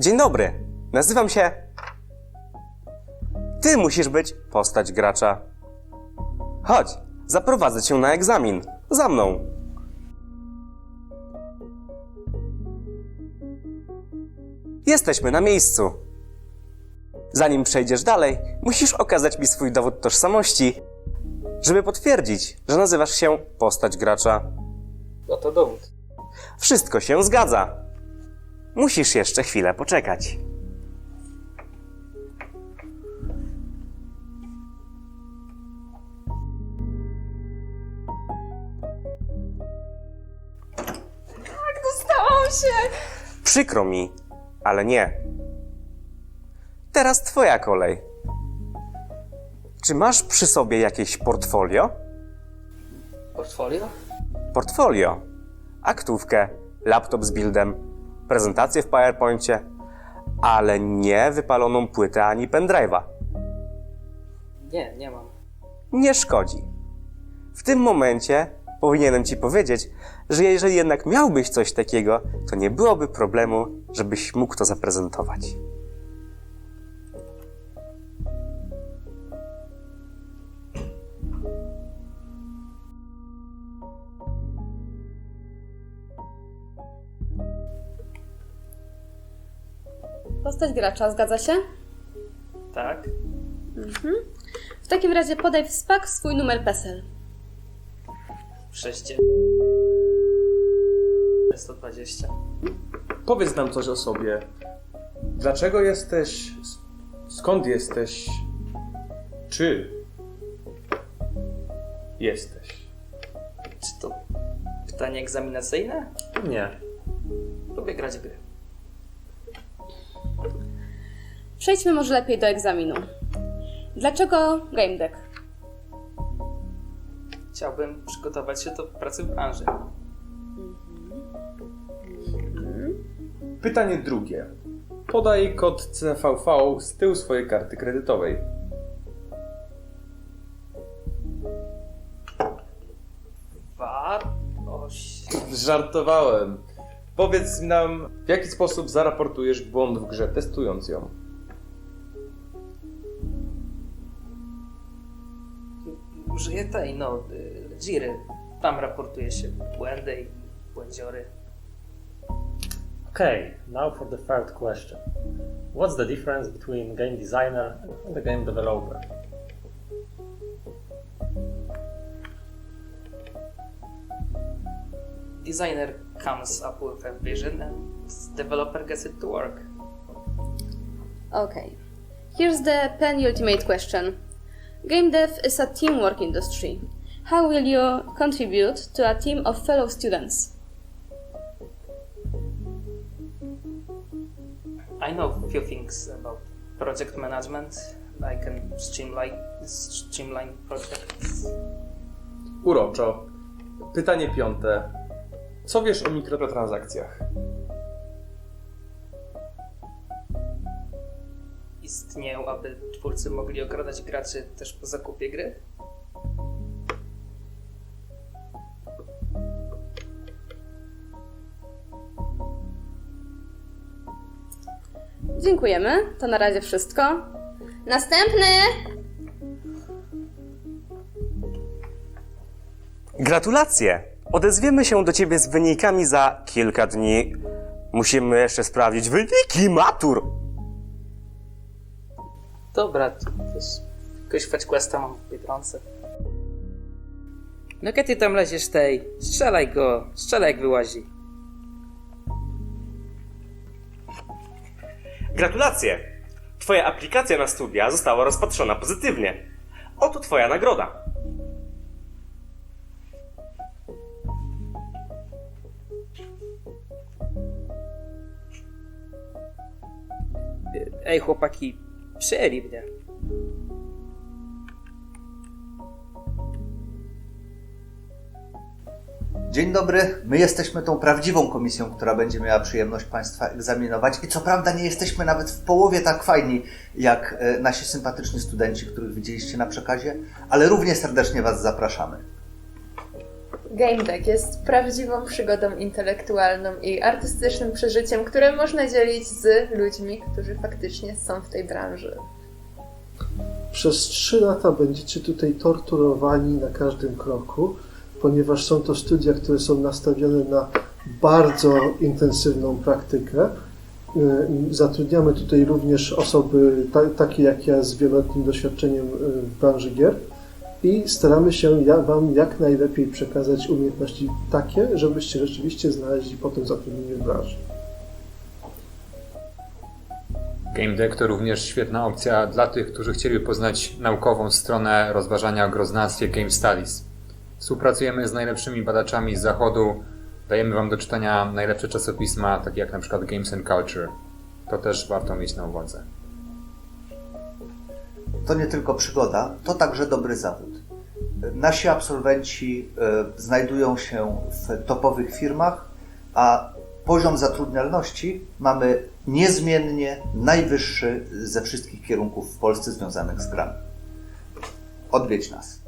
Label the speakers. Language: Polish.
Speaker 1: Dzień dobry, nazywam się. Ty musisz być postać gracza. Chodź, zaprowadzę cię na egzamin. Za mną. Jesteśmy na miejscu. Zanim przejdziesz dalej, musisz okazać mi swój dowód tożsamości, żeby potwierdzić, że nazywasz się postać gracza.
Speaker 2: Oto dowód.
Speaker 1: Wszystko się zgadza. Musisz jeszcze chwilę poczekać.
Speaker 3: Dostałam się!
Speaker 1: Przykro mi, ale nie. Teraz twoja kolej. Czy masz przy sobie jakieś portfolio?
Speaker 2: Portfolio?
Speaker 1: Portfolio. Aktówkę, laptop z buildem, prezentację w PowerPoincie, ale nie wypaloną płytę ani pendrive'a.
Speaker 2: Nie, nie mam.
Speaker 1: Nie szkodzi. W tym momencie powinienem ci powiedzieć, że jeżeli jednak miałbyś coś takiego, to nie byłoby problemu, żebyś mógł to zaprezentować.
Speaker 3: Postać gracza, zgadza się?
Speaker 2: Tak?
Speaker 3: W takim razie podaj w SPAK swój numer PESEL.
Speaker 2: 6 120.
Speaker 4: Powiedz nam coś o sobie. Dlaczego jesteś. Skąd jesteś? Czy jesteś?
Speaker 2: Czy to pytanie egzaminacyjne?
Speaker 4: Nie.
Speaker 2: Lubię grać w gry.
Speaker 3: Przejdźmy może lepiej do egzaminu. Dlaczego Game Deck?
Speaker 2: Chciałbym przygotować się do pracy w branży.
Speaker 4: Pytanie drugie. Podaj kod CVV z tyłu swojej karty kredytowej.
Speaker 2: Wartość.
Speaker 4: Żartowałem. Powiedz nam, w jaki sposób zaraportujesz błąd w grze, testując ją.
Speaker 2: Użyję tej, no, Jiry. Tam raportuje się błędy i błędziory.
Speaker 5: Okay, now for the third question. What's the difference between game designer and the game developer?
Speaker 2: Designer comes up with a vision and developer gets it to work.
Speaker 3: Okay. Here's the penultimate question. Game dev is a teamwork industry. How will you contribute to a team of fellow students?
Speaker 2: I know a few things about project management. I can streamline streamline projects.
Speaker 4: Uroczo. Pytanie piąte. Co wiesz o mikrotransakcjach?
Speaker 2: Istnieją, aby twórcy mogli okradać graczy też po zakupie gry?
Speaker 3: Dziękujemy. To na razie wszystko. Następny!
Speaker 1: Gratulacje! Odezwiemy się do ciebie z wynikami za kilka dni. Musimy jeszcze sprawdzić wyniki matur.
Speaker 2: Dobra, to też jakiegoś mam w Biedronce. No kiedy tam leziesz tej? Strzelaj go, strzelaj jak wyłazi.
Speaker 1: Gratulacje! Twoja aplikacja na studia została rozpatrzona pozytywnie. Oto twoja nagroda.
Speaker 2: Ej chłopaki, przyjęli mnie.
Speaker 6: Dzień dobry, my jesteśmy tą prawdziwą komisją, która będzie miała przyjemność Państwa egzaminować i co prawda nie jesteśmy nawet w połowie tak fajni jak e, nasi sympatyczni studenci, których widzieliście na przekazie, ale równie serdecznie Was zapraszamy.
Speaker 7: Game Deck jest prawdziwą przygodą intelektualną i artystycznym przeżyciem, które można dzielić z ludźmi, którzy faktycznie są w tej branży.
Speaker 8: Przez trzy lata będziecie tutaj torturowani na każdym kroku, ponieważ są to studia, które są nastawione na bardzo intensywną praktykę. Y, Zatrudniamy tutaj również osoby ta, takie jak ja z wieloletnim doświadczeniem y, w branży gier i staramy się Wam jak najlepiej przekazać umiejętności takie, żebyście rzeczywiście znaleźli potem zatrudnienie w branży.
Speaker 9: Game Deck to również świetna opcja dla tych, którzy chcieliby poznać naukową stronę rozważania o groznactwie Game Studies. Współpracujemy z najlepszymi badaczami z zachodu, dajemy Wam do czytania najlepsze czasopisma, takie jak na przykład Games and Culture. To też warto mieć na uwadze.
Speaker 6: To nie tylko przygoda, to także dobry zawód. Nasi absolwenci e, znajdują się w topowych firmach, a poziom zatrudnialności mamy niezmiennie najwyższy ze wszystkich kierunków w Polsce związanych z grami. Odwiedź nas.